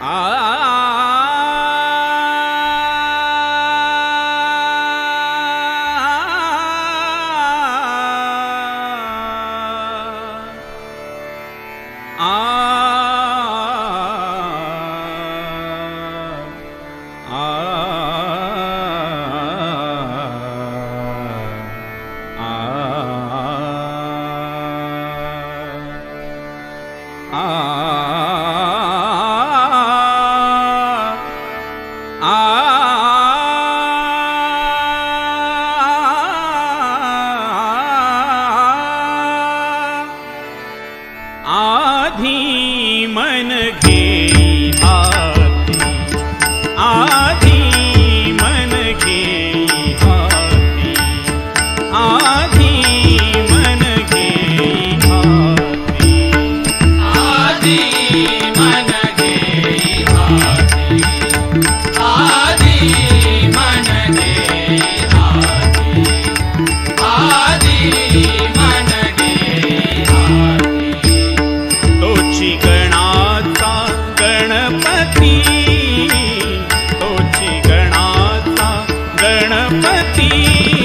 આ ಶ್ರೀ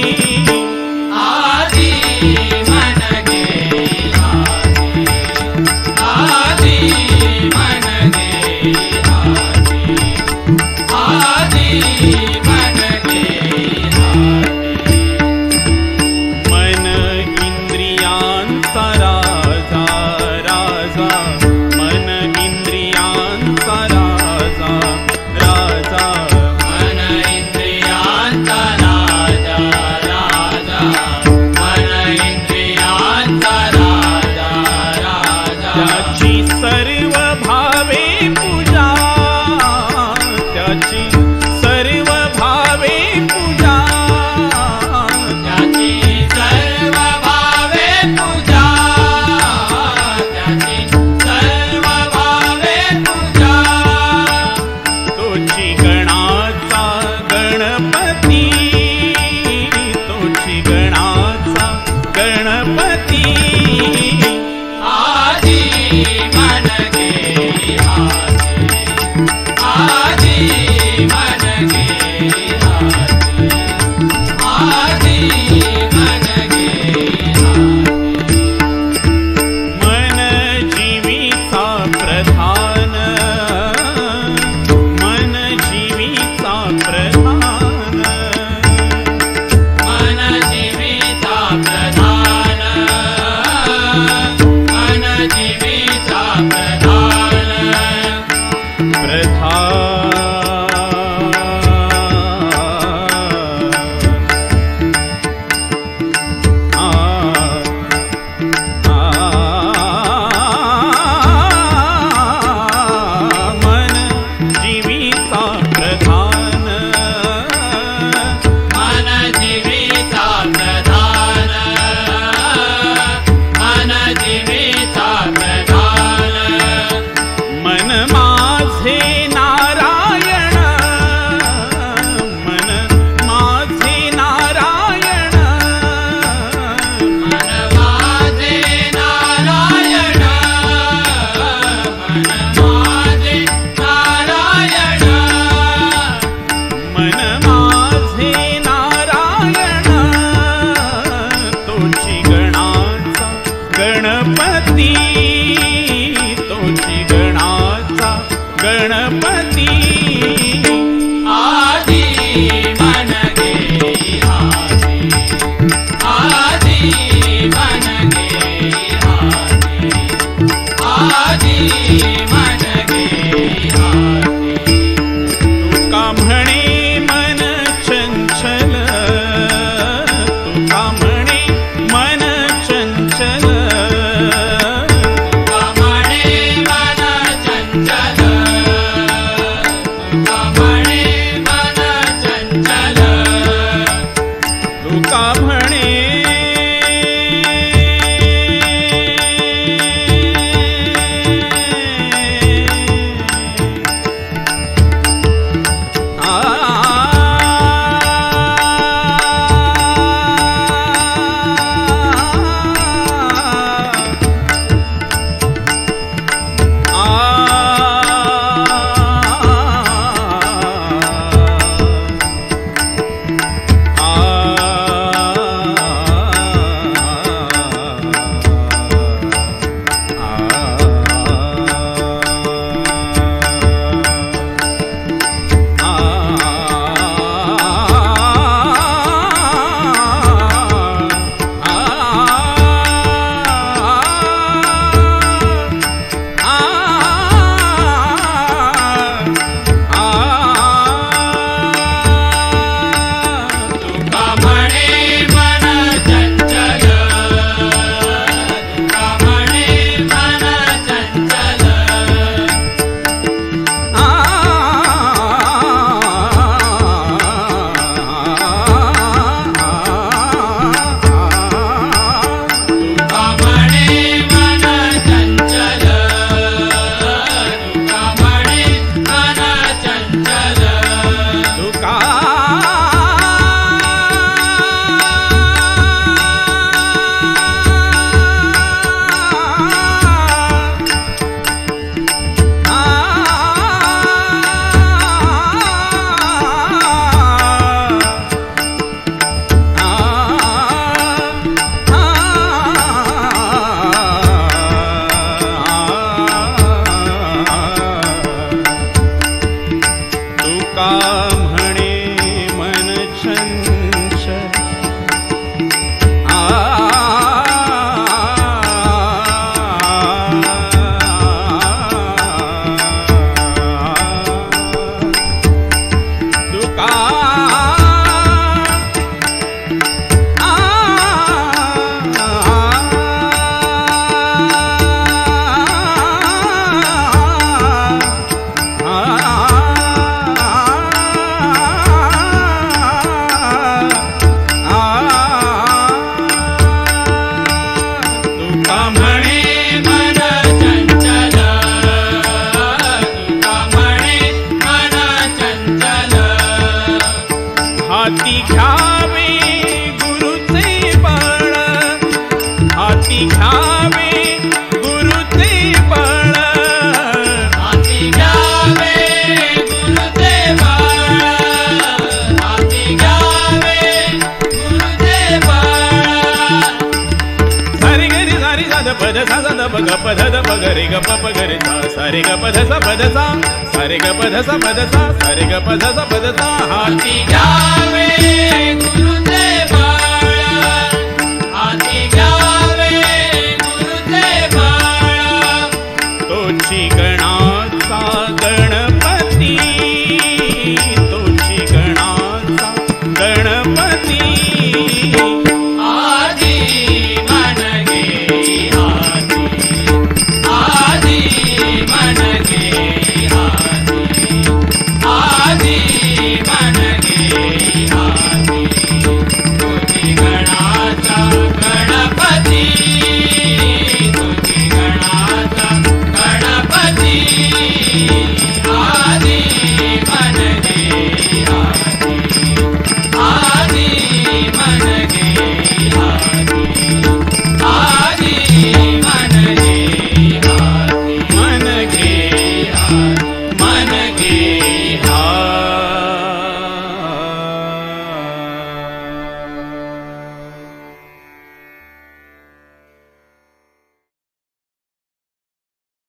पद सा साध प ग ध द प ग रे ग प प ग रे सा सा रे ग प ध सा प ध सा सा रे ग प ध सा प ध सा सा रे ग प ध सा प ध सा हाती हाती घ्यावे